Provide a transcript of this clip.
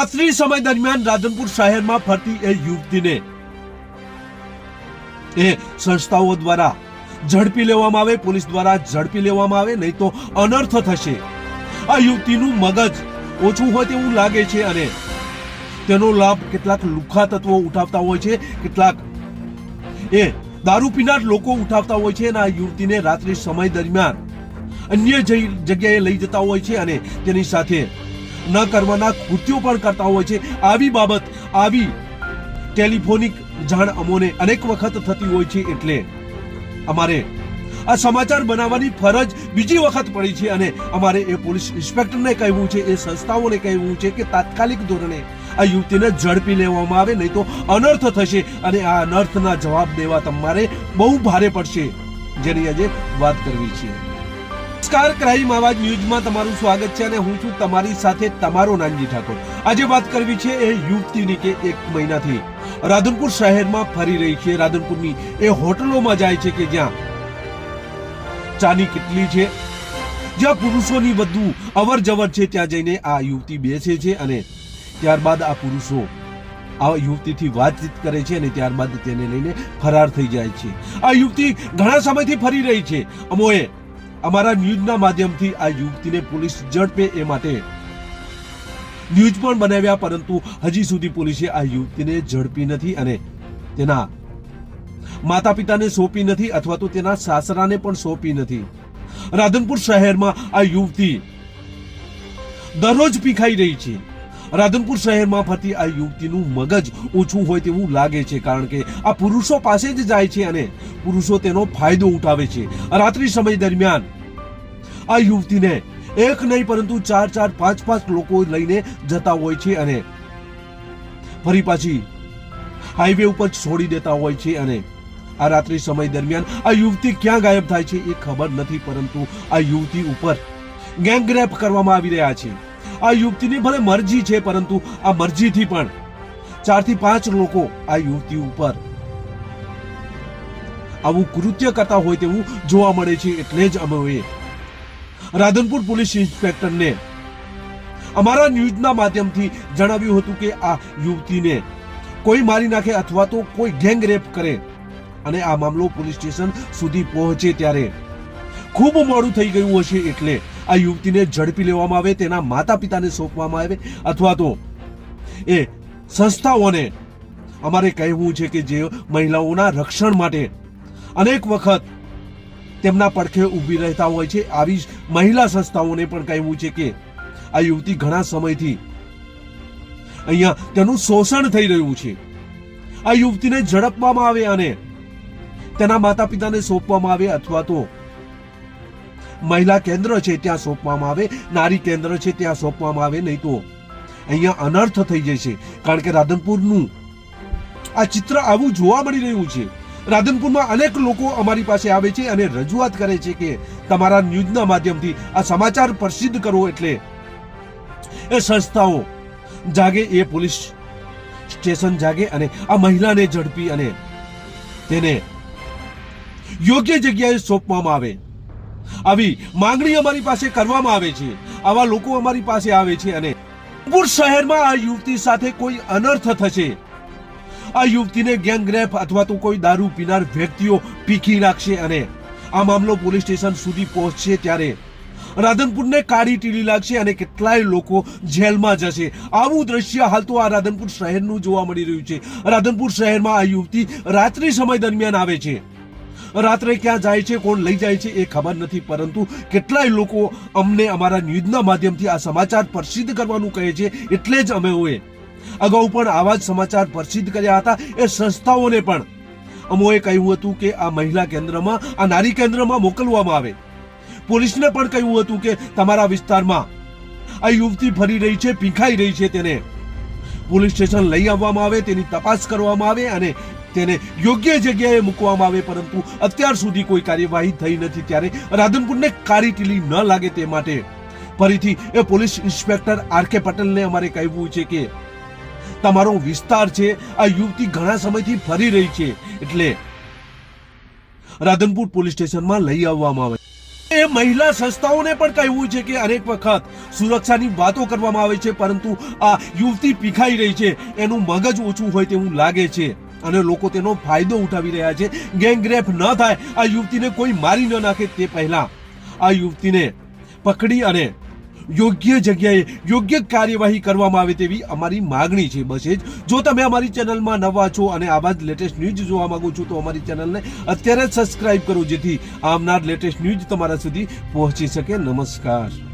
રાત્રિ સમય દરમિયાન રાધનપુર શહેરમાં ફરતી એ યુવતીને એ સંસ્થાઓ દ્વારા ઝડપી લેવામાં આવે, પોલીસ દ્વારા ઝડપી લેવામાં આવે, નહીં તો અનર્થ થશે. આ યુવતીનું મગજ ઓછું હોય તેવું લાગે છે અને તેનો લાભ કેટલાક લુખા તત્વો ઉઠાવતા હોય છે, કેટલાક એ દારૂ પીનાર લોકો ઉઠાવતા હોય છે અને આ યુવતીને રાત્રિ સમય દરમિયાન અન્ય જગ્યાએ લઈ જતા હોય છે અને તેની સાથે ન કરવાના કૃત્યો પણ કરતા હોય છે. આવી બાબત, આવી ટેલિફોનિક જાણ અમોને અનેક વખત થતી હોય છે એટલે અમારે આ સમાચાર બનાવવાની ફરજ બીજી વખત પડી છે અને અમારે એ પોલીસ ઇન્સ્પેક્ટરને કહેવું છે, એ સંસ્થાઓને કહેવું છે કે તાત્કાલિક ધોરણે આ યુવતીને ઝડપી લેવામાં આવે, નહીં તો અનર્થ થશે અને આ અનર્થના જવાબ દેવા તમારે બહુ ભારે પડશે. જેની આજે વાત કરવી છે. નમસ્કાર, ક્રાઇમ આવાજ ન્યૂઝમાં તમારું સ્વાગત છે અને હું છું તમારી સાથે તમારો નાનજી ઠાકોર. આજે વાત કરવી છે એ યુવતીની કે એક મહિનાથી. રાધનપુર શહેરમાં ફરી રહી છે. રાધનપુરની એ હોટલોમાં જાય છે કે જ્યાં ચાની કેટલી છે, જ્યાં પુરુષોની વધુ અવર જવર છે, ત્યાં જઈને આ યુવતી બેસે છે અને ત્યારબાદ આ પુરુષો આ યુવતીથી વાતચીત કરે છે અને ત્યારબાદ તેને લઈને ફરાર થઈ જાય છે. આ યુવતી ઘણા સમયથી ફરી રહી છે. અમોએ અમારા ન્યૂઝના માધ્યમથી આ યુવતીને પોલીસ ઝડપે એ માટે ન્યૂઝ પણ બનાવ્યા, પરંતુ હજી સુધી પોલીસે આ યુવતીને ઝડપી નથી અને તેના માતા પિતાને સોંપી નથી અથવા તો તેના સાસરાને પણ સોંપી નથી. રાધનપુર શહેરમાં આ યુવતી દરરોજ પીખાઈ રહી છે. રાધનપુર શહેરમાં ફરતી આ યુવતીનું મગજ ઓછું હોય તેવું લાગે છે, કારણ કે આ પુરુષો પાસે જ જાય છે અને પુરુષો તેનો ફાયદો ઉઠાવે છે. રાત્રિ સમય દરમિયાન આ યુવતીને એક નહીં, પરંતુ ચાર ચાર, પાંચ પાંચ લોકો લઈને જતા હોય છે અને ફરી પાછી હાઈવે ઉપર છોડી દેતા હોય છે અને આ રાત્રિ સમય દરમિયાન આ યુવતી ક્યાં ગાયબ થાય છે એ ખબર નથી, પરંતુ આ યુવતી ઉપર ગેંગરેપ કરવામાં આવી રહ્યા છે. આ યુવતીની ભલે મરજી છે, પરંતુ આ મરજીથી પણ. ચારથી પાંચ લોકો આ યુવતી ઉપર. આવું કૃત્ય કરતા હોય તેવું જોવા મળે છે, એટલે જ અમે રાધનપુર પોલીસ ઇન્સ્પેક્ટરને અમારા ન્યૂઝના માધ્યમથી જણાવ્યું હતું કે આ યુવતીને કોઈ મારી નાખે અથવા તો કોઈ ગેંગ રેપ કરે અને આ મામલો પોલીસ સ્ટેશન સુધી પહોંચે ત્યારે ખૂબ મોડું થઈ ગયું હશે, એટલે આ યુવતીને ઝડપી લેવામાં આવે, તેના માતા પિતાને સોંપવામાં આવે, અથવા તો એ સંસ્થાઓને અમારે કહેવું છે કે જે મહિલાઓના રક્ષણ માટે અનેક વખત તેમના પડખે ઊભી રહેતા હોય છે. આવી જ મહિલા સંસ્થાઓને પણ કહેવું છે કે આ યુવતી ઘણા સમયથી અહીંયા તેનું શોષણ થઈ રહ્યું છે. આ યુવતીને ઝડપવામાં આવે અને તેના માતા પિતાને સોંપવામાં આવે, અથવા તો મહિલા કેન્દ્ર છે ત્યાં સોંપવામાં આવે, નારી કેન્દ્ર છે ત્યાં સોંપવામાં આવે નહીં તો. અહીંયા અનર્થ થઈ જશે કારણ કે રાધનપુરનું આ ચિત્ર આવું જોવા મળી રહ્યું છે. રાધનપુરમાં અનેક લોકો અમારી પાસે આવે છે અને રજૂઆત કરે છે કે તમારા ન્યૂઝના માધ્યમથી આ સમાચાર પ્રસિદ્ધ કરો એટલે એ સંસ્થાઓ જાગે, એ પોલીસ સ્ટેશન જાગે અને આ મહિલાને ઝડપી અને તેને યોગ્ય જગ્યાએ સોંપવામાં આવે. આવી માંગણી અમારી પાસે કરવામાં આવે છે. આવા લોકો અમારી પાસે આવે છે અને રાધનપુર શહેરમાં આ યુવતી સાથે કોઈ અનર્થ થશે. આ યુવતીને ગેંગરેપ અથવા તો કોઈ દારૂ પીનાર વ્યક્તિઓ પીખી નાખશે અને આ મામલો પોલીસ સ્ટેશન સુધી પહોંચશે ત્યારે રાધનપુરને કાળી ટીલી લાગશે અને કેટલાય લોકો જેલમાં જશે. આવું દ્રશ્ય હાલ તો આ રાધનપુર શહેરનું જોવા મળી રહ્યું છે. રાધનપુર શહેરમાં આ યુવતી રાત્રિ સમય દરમિયાન આવે છે. રાત્રે ક્યાં જાય છે, કોણ લઈ જાય છે એ ખબર નથી, પરંતુ કેટલાય લોકો અમને અમારા ન્યૂઝના માધ્યમથી આ સમાચાર પ્રસિદ્ધ કરવાનું કહે છે, એટલે જ અમે હોય અગાઉ પણ આવા જ સમાચાર પ્રસિદ્ધ કર્યા હતા, એ સંસ્થાઓને પણ. અમોએ કહ્યું હતું કે આ મહિલા કેન્દ્રમાં, આ નારી કેન્દ્રમાં મોકલવામાં આવે. પોલીસને પણ કહ્યું હતું કે તમારા વિસ્તારમાં આ યુવતી ફરી રહી છે, પીખાઈ રહી છે તેને. પોલીસ સ્ટેશન લઈ આવવામાં આવે, તેની તપાસ કરવામાં આવે અને તેને યોગ્ય જગ્યાએ મૂકવામાં આવે, પરંતુ અત્યાર સુધી કોઈ કાર્યવાહી થઈ નથી ત્યારે રાધનપુરને કાળી ટીલી ન લાગે તે માટે. ફરીથી એ પોલીસ ઇન્સ્પેક્ટર આર કે પટેલને અમારે કહેવું છે કે, તમારો વિસ્તાર છે, આ યુવતી ઘણા સમયથી ફરી રહી છે, એટલે રાધનપુર પોલીસ સ્ટેશનમાં લઈ આવવામાં આવે. એ મહિલા સંસ્થાઓને પણ કહેવું છે કે અનેક વખત સુરક્ષાની વાતો કરવામાં આવે છે, પરંતુ આ યુવતી પીખાઈ રહી છે, એનું મગજ ઓછું હોય તેવું લાગે છે. અને લોકો તેનો ફાયદો ઉઠાવી રહ્યા છે. ગેંગરેપ ન થાય. આ યુવતીને કોઈ મારી ન નાખે તે પહેલા. આ યુવતીને પકડી અને યોગ્ય જગ્યાએ યોગ્ય કાર્યવાહી કરવામાં આવે તેવી અમારી માગણી છે. બસ જ. જો તમે અમારી ચેનલમાં નવા છો અને આવા જ લેટેસ્ટ ન્યૂઝ જોવા માંગો છો, તો અમારી ચેનલને અત્યારે જ સબસ્ક્રાઇબ કરો, જેથી આવનાર લેટેસ્ટ ન્યૂઝ તમારા સુધી પહોંચી શકે. નમસ્કાર.